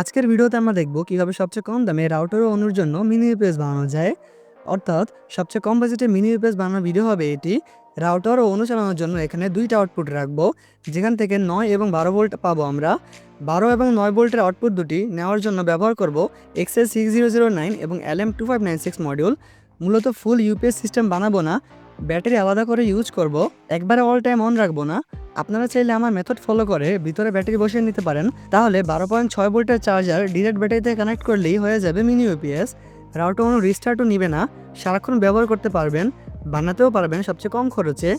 আজকের ভিডিওতে আমরা দেখব কীভাবে সবচেয়ে কম দামে রাউটার ও অনুর জন্য মিনি ইউপিএস বানানো যায়। অর্থাৎ সবচেয়ে কম বাজেটে মিনি ইউপিএস বানানোর ভিডিও হবে এটি। রাউটার ও অনু জন্য এখানে দুইটা আউটপুট রাখব। যেখান থেকে নয় এবং বারো ভোল্ট পাবো আমরা। বারো এবং নয় ভোল্টের আউটপুট দুটি নেওয়ার জন্য ব্যবহার করব XS six zero zero nine এবং L M two five nine six module মূলত ফুল ইউপিএস সিস্টেম বানাবো না ব্যাটারি আলাদা করে ইউজ করব, একবারে অল টাইম অন রাখব না। আপনারা চাইলে আমার মেথড ফলো করে ভিতরে ব্যাটারি বসিয়ে নিতে পারেন। তাহলে বারো পয়েন্ট ছয় ভোল্টের চার্জার ডিরেক্ট ব্যাটারিতে কানেক্ট করলেই হয়ে যাবে মিনি ইউপিএস রাউটার কোনো রিস্টার্টও নিবে না, সারাক্ষণ ব্যবহার করতে পারবেন, বানাতেও পারবেন সবচেয়ে কম খরচে।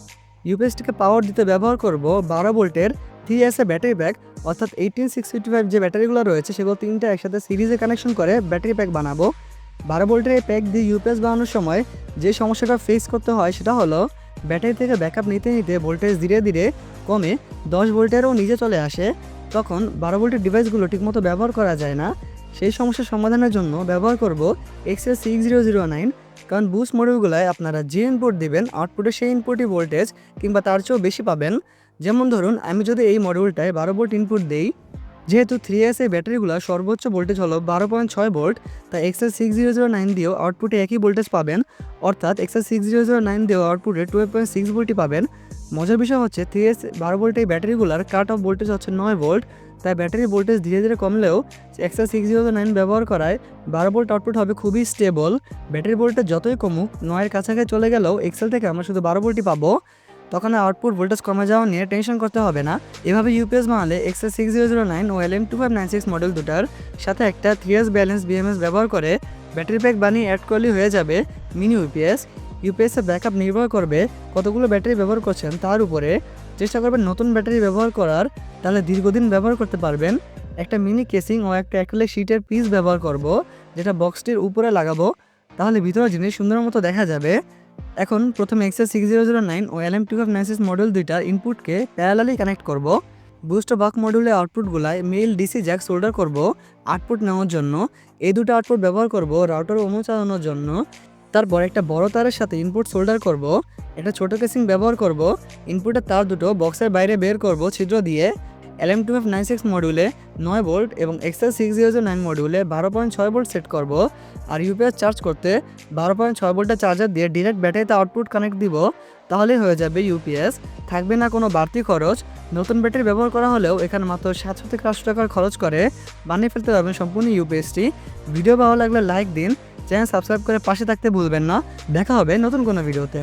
ইউপিএসটিকে পাওয়ার দিতে ব্যবহার করব বারো ভোল্টের three S A battery bag অর্থাৎ এইটিন সিক্স ফিফটি ফাইভ যে ব্যাটারিগুলো রয়েছে, সেগুলো তিনটা একসাথে সিরিজে কানেকশন করে ব্যাটারি প্যাক বানাবো। বারো ভোল্টের এই প্যাক দিয়ে ইউপিএস বানানোর সময় যে সমস্যাটা ফেস করতে হয় সেটা হলো ব্যাটারি থেকে ব্যাকআপ নিতে নিতে ভোল্টেজ ধীরে ধীরে কমে দশ ভোল্টেরও নিচে চলে আসে। তখন বারো ভোল্টের ডিভাইসগুলো ঠিকমতো ব্যবহার করা যায় না। সেই সমস্যার সমাধানের জন্য ব্যবহার করব XS six zero zero nine কারণ বুস্ট মডিউলগুলোয় আপনারা যে ইনপুট দিবেন আউটপুটে সেই ইনপুটই ভোল্টেজ কিংবা তার চেয়েও বেশি পাবেন। যেমন ধরুন, আমি যদি এই মডিউলটায় বারো ভোল্ট ইনপুট দিই যেহেতু থ্রি এস এই ব্যাটারিগুলো সর্বোচ্চ ভোল্টেজ হলো বারো পয়েন্ট ছয় ভোল্ট তাই XS six zero zero nine দিয়েও আউটপুটে একই ভোল্টেজ পাবেন। অর্থাৎ XS six zero zero nine দিয়েও আউটপুটে টুয়েলভ পয়েন্ট সিক্স ভোল্টই পাবেন। মজার বিষয় হচ্ছে থ্রি এস বারো ভোল্ট এই ব্যাটারিগুলোর কাট অফ ভোল্টেজ হচ্ছে নয় ভোল্ট তাই ব্যাটারির ভোল্টেজ ধীরে ধীরে কমলেও এক্সএস সিক্স জিরো নাইন ব্যবহার করায় বারো ভোল্ট আউটপুট হবে খুবই স্টেবল ব্যাটারি ভোল্টেজ যতই কমুক, নয়ের কাছাকাছি চলে গেলেও এক্সেল থেকে আমরা শুধু বারো ভোল্টই পাবো। তখন আউটপুট ভোল্টেজ কমে যাওয়া নিয়ে টেনশন করতে হবে না। এভাবে ইউপিএস বানালে XS six zero zero nine ও LM two five nine six model দুটার সাথে একটা থ্রি এস ব্যালেন্স বিএমএস ব্যবহার করে ব্যাটারি প্যাক বানিয়ে অ্যাড করলেই হয়ে যাবে মিনি ইউপিএস ইউপিএসের ব্যাকআপ নির্ভর করবে কতগুলো ব্যাটারি ব্যবহার করছেন, তার উপরে চেষ্টা করবেন নতুন ব্যাটারি ব্যবহার করার, তাহলে দীর্ঘদিন ব্যবহার করতে পারবেন। একটা মিনি কেসিং ও একটা অ্যাক্রিলিক শিটের পিস ব্যবহার করব, যেটা বক্সটির উপরে লাগাবো, তাহলে ভিতরের জিনিস সুন্দর মতো দেখা যাবে। এখন প্রথমে XS six zero zero nine ও LM two five nine six model দুইটার ইনপুটকে প্যারালালি কানেক্ট করব। বুস্ট বাক মডিউলের আউটপুটগুলায় মেল ডিসি জ্যাক সোল্ডার করব। আউটপুট নেওয়ার জন্য এই দুটো আউটপুট ব্যবহার করব রাউটার অনু চালানোর জন্য। তারপর একটা বড় তারের সাথে ইনপুট সোল্ডার করব। একটা ছোট কেসিং ব্যবহার করব। ইনপুটের তার দুটো বক্সের বাইরে বের করব ছিদ্র দিয়ে। LM two F nine six মডিউলে নয় ভোল্ট এবং XL six zero zero nine মডিউলে বারো পয়েন্ট ছয় ভোল্ট সেট করব আর ইউপিএস চার্জ করতে বারো পয়েন্ট ছয় ভোল্টের চার্জার দিয়ে ডিরেক্ট ব্যাটারিতে আউটপুট কানেক্ট দিব, তাহলেই হয়ে যাবে ইউপিএস থাকবে না কোনো বাড়তি খরচ। নতুন ব্যাটারি ব্যবহার করা হলেও এখানে মাত্র সাতশো থেকে আটশো টাকার খরচ করে। বানিয়ে ফেলতে পারবেন সম্পূর্ণ ইউপিএসটি ভিডিও ভালো লাগলে লাইক দিন। চ্যানেল সাবস্ক্রাইব করে পাশে থাকতে ভুলবেন না। দেখা হবে নতুন কোনো ভিডিওতে।